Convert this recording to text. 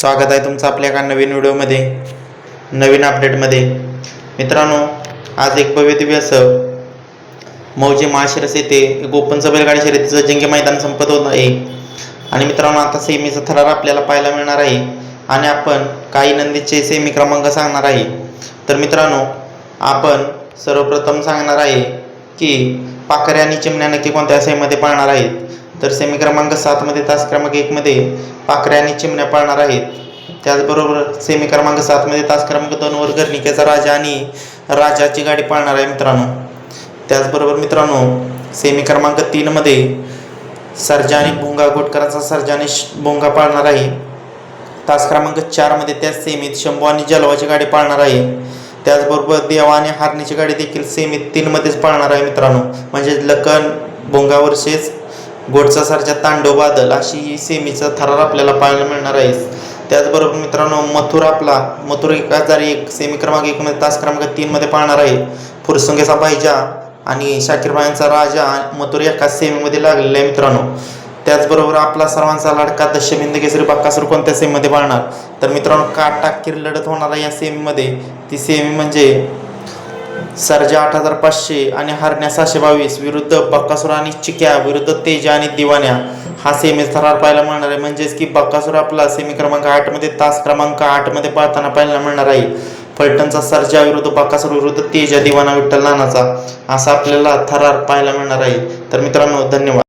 स्वागत आहे तुमचं आपल्या एका नवीन व्हिडिओमध्ये नवीन अपडेटमध्ये मित्रांनो आज एक भव्य दिव्य असं मौजे माळशिरस येथे एक ओपनचं बैलगाडी शर्यतीचं जंगी मैदान संपत होत आहे. आणि मित्रांनो आता सेमीचा थरार आपल्याला पाहायला मिळणार आहे आणि आपण काही नंदीचे सेमी क्रमांक सांगणार आहे. तर मित्रांनो आपण सर्वप्रथम सांगणार आहे की पाकऱ्या आणि चिमण्या नक्की कोणत्या सेमीमध्ये पाळणार आहेत? तर सेमी क्रमांक सातमध्ये तास क्रमांक एकमध्ये पाखऱ्या आणि चिमण्या पाळणार आहेत. त्याचबरोबर सेमी क्रमांक सातमध्ये तास क्रमांक दोनवर गर्णिकेचा राजा आणि राजाची गाडी पाळणार आहे मित्रांनो. त्याचबरोबर मित्रांनो सेमी क्रमांक तीनमध्ये सर्जा आणि भोंगा गोटकरांचा सर्जा आणि भोंगा पाळणार आहे. तास क्रमांक चारमध्ये त्याच सेमीत शंभू आणि जलवाची गाडी पाळणार आहे. त्याचबरोबर देवा आणि हारणीची गाडी देखील सेमीत तीनमध्येच पाळणार आहे मित्रांनो. म्हणजे लखन भोंगा वर्सेस घोडसासारख्या तांडव बादल अशी ही सेमीचा थरार आपल्याला पाहायला मिळणार आहे. त्याचबरोबर मित्रांनो मथुर आपला मथुर एक हजार एक सेमी क्रमांक एकमध्ये तास क्रमांक तीनमध्ये पाळणार आहे. फुरसुंगेचा भाईजा आणि शाकीरबाईंचा राजा मथुर एकाच सेमीमध्ये लागलेला आहे मित्रांनो. त्याचबरोबर आपला सर्वांचा लाडका दशमिंद केसरी बाक्कासूर कोणत्या सेमीमध्ये पाळणार तर मित्रांनो काटाकीर लढत होणार आहे या सेमीमध्ये ती सेमी म्हणजे सर्जा आठ हजार पाचशे आणि हरण्या सहाशे बावीस विरुद्ध बक्कासूर आणि चिक्या विरुद्ध तेजा आणि दिवाण्या. हा सेमी थरार पाहायला मिळणार आहे. म्हणजेच की बक्कासुर आपला सेमी क्रमांक आठमध्ये तास क्रमांक आठमध्ये पाहताना पाहायला मिळणार आहे. फलटणचा सर्जा विरुद्ध बक्कासुर विरुद्ध तेजा दिवाना विठ्ठल नानाचा. असा आपल्याला थरार पाहायला मिळणार आहे. तर मित्रांनो धन्यवाद.